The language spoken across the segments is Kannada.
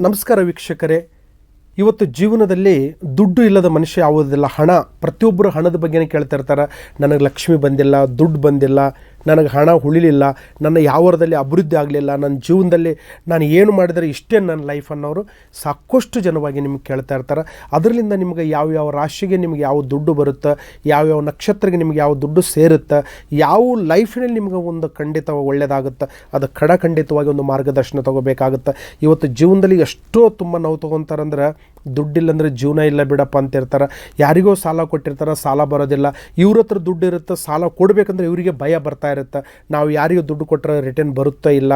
ನಮಸ್ಕಾರ ವೀಕ್ಷಕರೇ. ಇವತ್ತು ಜೀವನದಲ್ಲಿ ದುಡ್ಡು ಇಲ್ಲದ ಮನುಷ್ಯ ಯಾವುದಿಲ್ಲ. ಹಣ, ಪ್ರತಿಯೊಬ್ಬರು ಹಣದ ಬಗ್ಗೆನೇ ಕೇಳ್ತಾ ಇರ್ತಾರೆ. ನನಗೆ ಲಕ್ಷ್ಮಿ ಬಂದಿಲ್ಲ, ದುಡ್ಡು ಬಂದಿಲ್ಲ ನನಗೆ ಹಣ ಉಳಿಲಿಲ್ಲ, ನನ್ನ ಯಾವರದಲ್ಲಿ ಅಭಿವೃದ್ಧಿ ಆಗಲಿಲ್ಲ, ನನ್ನ ಜೀವನದಲ್ಲಿ ನಾನು ಏನು ಮಾಡಿದರೆ ಇಷ್ಟೇ ನನ್ನ ಲೈಫ್ ಅನ್ನೋರು ಸಾಕಷ್ಟು ಜನವಾಗಿ ನಿಮ್ಗೆ ಕೇಳ್ತಾ ಇರ್ತಾರೆ. ಅದರಿಂದ ನಿಮ್ಗೆ ಯಾವ ರಾಶಿಗೆ ನಿಮ್ಗೆ ಯಾವ ದುಡ್ಡು ಬರುತ್ತೆ ಯಾವ ಯಾವ ನಕ್ಷತ್ರಕ್ಕೆ ನಿಮ್ಗೆ ಯಾವ ದುಡ್ಡು ಸೇರುತ್ತೆ, ಯಾವ ಲೈಫಿನಲ್ಲಿ ನಿಮ್ಗೆ ಒಂದು ಖಂಡಿತ ಒಳ್ಳೆಯದಾಗುತ್ತೆ ಅದು ಖಡ ಖಂಡಿತವಾಗಿ ಒಂದು ಮಾರ್ಗದರ್ಶನ ತಗೋಬೇಕಾಗುತ್ತೆ. ಇವತ್ತು ಜೀವನದಲ್ಲಿ ಎಷ್ಟೋ ತುಂಬ ನೋವು ತೊಗೊತಾರಂದ್ರೆ ದುಡ್ಡಿಲ್ಲಂದ್ರೆ ಜೀವನ ಇಲ್ಲ ಬಿಡಪ್ಪ ಅಂತ ಇರ್ತಾರೆ. ಯಾರಿಗೋ ಸಾಲ ಕೊಟ್ಟಿರ್ತಾರೆ, ಸಾಲ ಬರೋದಿಲ್ಲ. ಇವ್ರ ಹತ್ರ ದುಡ್ಡು ಇರುತ್ತೆ, ಸಾಲ ಕೊಡಬೇಕಂದ್ರೆ ಇವರಿಗೆ ಭಯ ಬರ್ತಾ ಇರುತ್ತೆ. ನಾವು ಯಾರಿಗೂ ದುಡ್ಡು ಕೊಟ್ಟರೆ ರಿಟರ್ನ್ ಬರುತ್ತಾ ಇಲ್ಲ,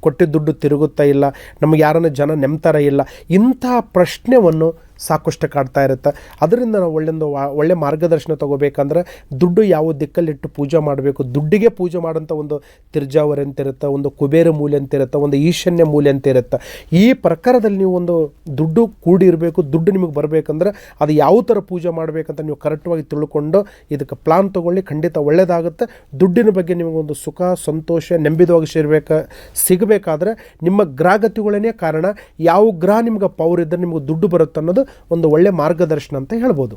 ಕೊಟ್ಟಿದ್ದ ದುಡ್ಡು ತಿರುಗುತ್ತಾ ಇಲ್ಲ, ನಮಗೆ ಯಾರನ್ನ ಜನ ನೆಮ್ತಾರ ಇಲ್ಲ. ಇಂಥ ಪ್ರಶ್ನೆಯನ್ನು ಸಾಕಷ್ಟು ಕಾಡ್ತಾ ಇರುತ್ತೆ. ಅದರಿಂದ ನಾವು ಒಳ್ಳೆಯದು ಒಳ್ಳೆ ಮಾರ್ಗದರ್ಶನ ತಗೋಬೇಕಂದ್ರೆ ದುಡ್ಡು ಯಾವ ದಿಕ್ಕಲ್ಲಿಟ್ಟು ಪೂಜೆ ಮಾಡಬೇಕು. ದುಡ್ಡಿಗೆ ಪೂಜೆ ಮಾಡೋಂಥ ಒಂದು ತಿರ್ಜಾವರಿ ಅಂತ ಇರುತ್ತೆ ಒಂದು ಕುಬೇರ ಮೂಲೆ ಅಂತ ಇರುತ್ತೆ ಒಂದು ಈಶಾನ್ಯ ಮೂಲೆ ಅಂತ ಇರುತ್ತೆ ಈ ಪ್ರಕಾರದಲ್ಲಿ ನೀವು ಒಂದು ದುಡ್ಡು ಕೂಡಿರಬೇಕು, ದುಡ್ಡು ನಿಮಗೆ ಬರಬೇಕಂದ್ರೆ ಅದು ಯಾವ ಥರ ಪೂಜೆ ಮಾಡಬೇಕಂತ ನೀವು ಕರೆಕ್ಟ್ವಾಗಿ ತಿಳ್ಕೊಂಡು ಇದಕ್ಕೆ ಪ್ಲಾನ್ ತೊಗೊಳ್ಳಿ. ಖಂಡಿತ ಒಳ್ಳೆಯದಾಗುತ್ತೆ ದುಡ್ಡಿನ ಬಗ್ಗೆ ನಿಮಗೊಂದು ಸುಖ, ಸಂತೋಷ ನೆಂಬಿದವಾಗಿ ಸೇರ್ಬೇಕು, ಸಿಗಬೇಕಾದ್ರೆ ನಿಮ್ಮ ಗ್ರಹಗತಿಗಳೇ ಕಾರಣ ಯಾವ ಗ್ರಹ ನಿಮ್ಗೆ ಪವರ್ ಇದ್ದರೆ ನಿಮಗೆ ದುಡ್ಡು ಬರುತ್ತೆ ಅನ್ನೋದು ಒಂದು ಒಳ್ಳೆ ಮಾರ್ಗದರ್ಶನ ಅಂತ ಹೇಳ್ಬೋದು.